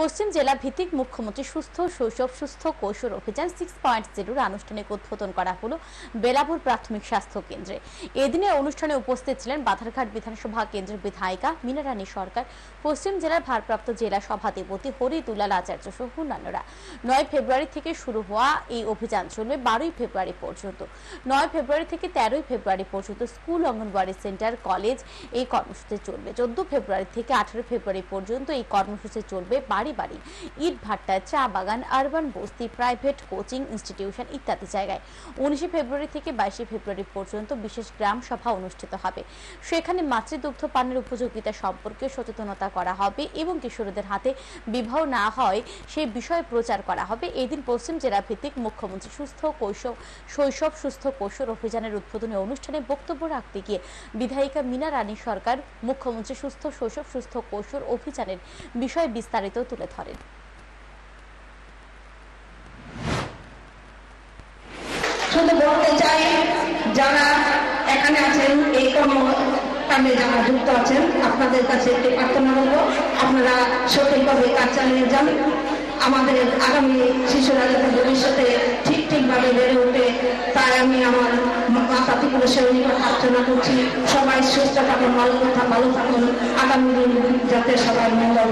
পশ্চিম জেলা ভিত্তিক মুখ্যমন্ত্রী সুস্থ, শৈশব, সুস্থ কৈশোর অভিযান সিক্স পয়েন্ট জিরোর আনুষ্ঠানিক উদ্বোধন করা হলো বেলাপুর প্রাথমিক স্বাস্থ্য কেন্দ্রে। এদিনের অনুষ্ঠানে উপস্থিত ছিলেন বাধারঘাট বিধানসভা কেন্দ্রের বিধায়িকা মিনারানী সরকার, পশ্চিম জেলার ভারপ্রাপ্ত জেলা সভাধিপতি হরি দুলাল আচার্য সহ অন্যান্যরা। নয় ফেব্রুয়ারি থেকে শুরু হওয়া এই অভিযান চলবে বারোই ফেব্রুয়ারি পর্যন্ত। নয় ফেব্রুয়ারি থেকে তেরোই ফেব্রুয়ারি পর্যন্ত স্কুল, অঙ্গনওয়াড়ি সেন্টার, কলেজ এই কর্মসূচি চলবে। চোদ্দ ফেব্রুয়ারি থেকে আঠারো ফেব্রুয়ারি পর্যন্ত এই কর্মসূচি চলবে বাড়ি বাড়ি ইট ভাট্টা চা বাগান আরবান বস্তি প্রাইভেট কোচিং ইনস্টিটিউশন ইত্যাদি জায়গায়। উনিশে ফেব্রুয়ারি থেকে বাইশে ফেব্রুয়ারি পর্যন্ত বিশেষ গ্রাম সভা অনুষ্ঠিত হবে। সেখানে মাতৃদুগ্ধ পানের উপযোগিতা সম্পর্কে সচেতনতা করা হবে এবং কিশোরদের হাতে বিবাহ না হয় সেই বিষয়ে প্রচার করা হবে। এদিন পশ্চিম জেলা ভিত্তিক মুখ্যমন্ত্রী সুস্থ কৈশোর, শৈশব সুস্থ কৈশোর অভিযানের উদ্বোধনী অনুষ্ঠানে বক্তব্য রাখতে গিয়ে বিধায়িকা মিনা রানী সরকার, মুখ্যমন্ত্রী সুস্থ শৈশব সুস্থ কৈশোর অভিযানের বিষয়ে বিস্তারিত তুলে ধরেন। শুধু বলতে চাই, যারা এখানে আছেন, এই কর্মকাণ্ডে যারা যুক্ত আছেন, আপনাদের কাছে একটি প্রার্থনা আপনারা সঠিকভাবে কাজ চালিয়ে যান। আমাদের আগামী শিশুরা যাতে ভবিষ্যতে ঠিক ঠিকভাবে বেড়ে ওঠে, তাই আমি আমার মাতা পিপুলের নিকট প্রার্থনা করছি। সবাই সুস্থ থাকুন, ভালো থাকুন ভালো থাকুন। আগামী দিন যাতে সবাই মঙ্গল।